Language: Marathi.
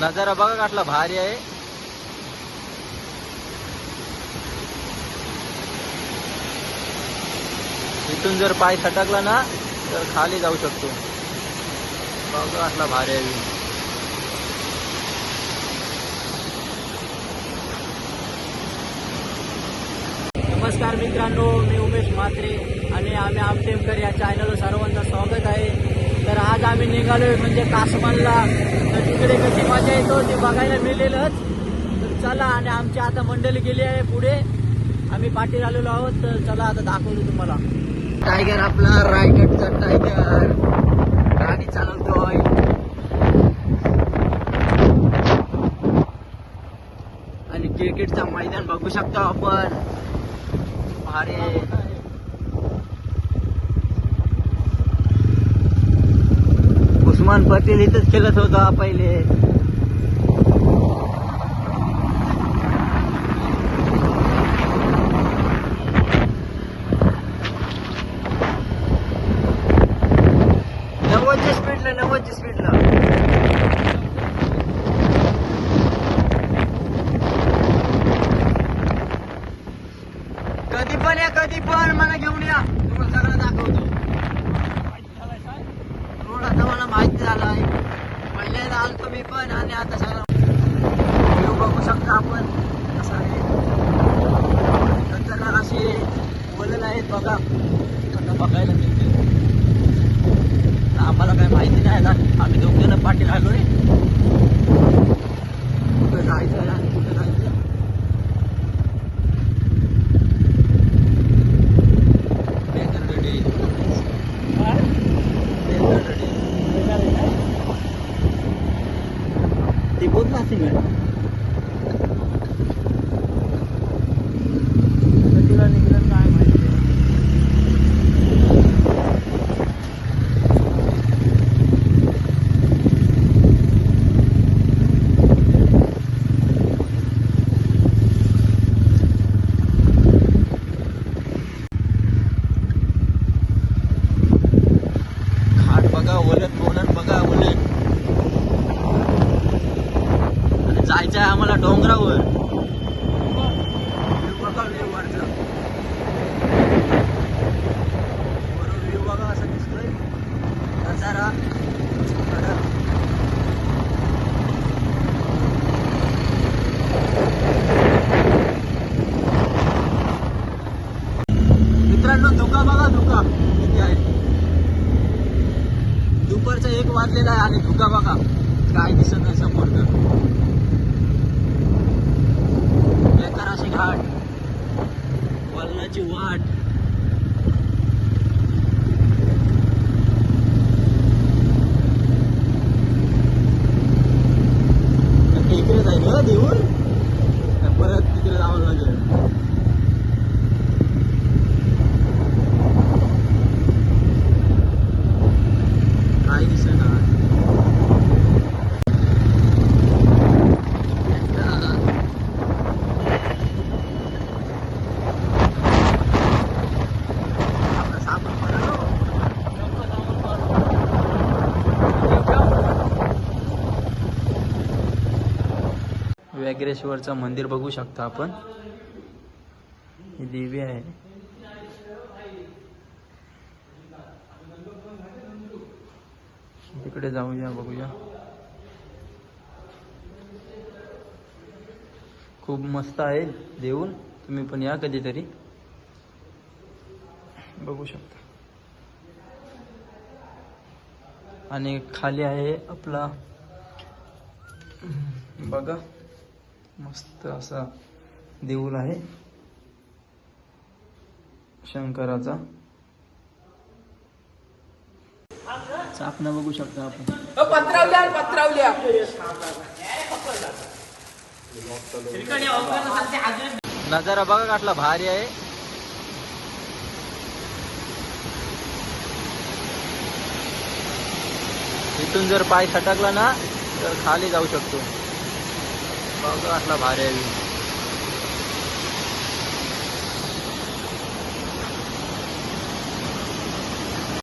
नजारा बघा काटला भारी आहे. इथून जर पाय सटकला ना तर खाली जाऊ शकतो. बघा असला भारी आहे नमस्कार मित्रांनो मी उमेश म्हात्रे आणि आम्ही आमटेमकर या चॅनलवर सर्वांचं स्वागत आहे. तर आज आम्ही निघालोय म्हणजे कासमानला तर तिकडे कशी मजा येतो ते बघायला मिळेलच. तर चला आणि आमची आता मंडळी गेली आहे पुढे. आम्ही पाठी आलेलो आहोत तर चला आता दाखवतो तुम्हाला. टायगर आपला रायगडचा टायगर गाडी चालवतोय आणि क्रिकेटचा मैदान बघू शकतो आपण. भारी आहे. पटेल इथंच खेळत होता पहिले नव्वदच्या स्पीडला नव्वदच्या स्पीडला कधी पण या कधी पण मला घेऊन या तुम्हाला सगळं दाखवतो रोड आता मला माहिती झालाय पहिल्यांदा आलतो मी पण आणि आता सगळं व्ह्यू बघू शकता आपण कसा आहे नंतर असे बोलत आहेत बघा आता बघायला मिळते आम्हाला काय माहिती नाही ना आम्ही दोघ जण पाठी राहिलोय ती बोल ना ती मॅडम तिला निघलं काय माहिती घाट बघा ओलट बोलत बघा ओलट आणि जायचं आहे आम्हाला डोंगरावर View बघा view वरचा. वरून view बघा असा दिसतोय नजारा बघा. मित्रांनो धुका बघा धुका किती आहे दुपारचा एक वाजलेला आहे आणि धुका बघा. काय दिसत नाही समोर तर अशी घाट. वल्लाची वाट. इकडे जाईल देऊन परत तिकडे जावं लागेल काय दिसेना व्याघ्रेश्वरचं मंदिर बघू शकता आपण. ही देवी आहे. तिकडे जाऊया बघूया. खूप मस्त आहे देऊन. तुम्ही पण या कधीतरी. बघू शकता. आणि खाली आहे आपला बघा. मस्त असा देऊळ आहे. शंकराचा. चापणा बघू शकता आपण. पत्रावल्या पत्रावल्या. नजारा बघा काटला भारी आहे. इथून जर पाय सटकला ना तर खाली जाऊ शकतो. बघा असला भारी आहे.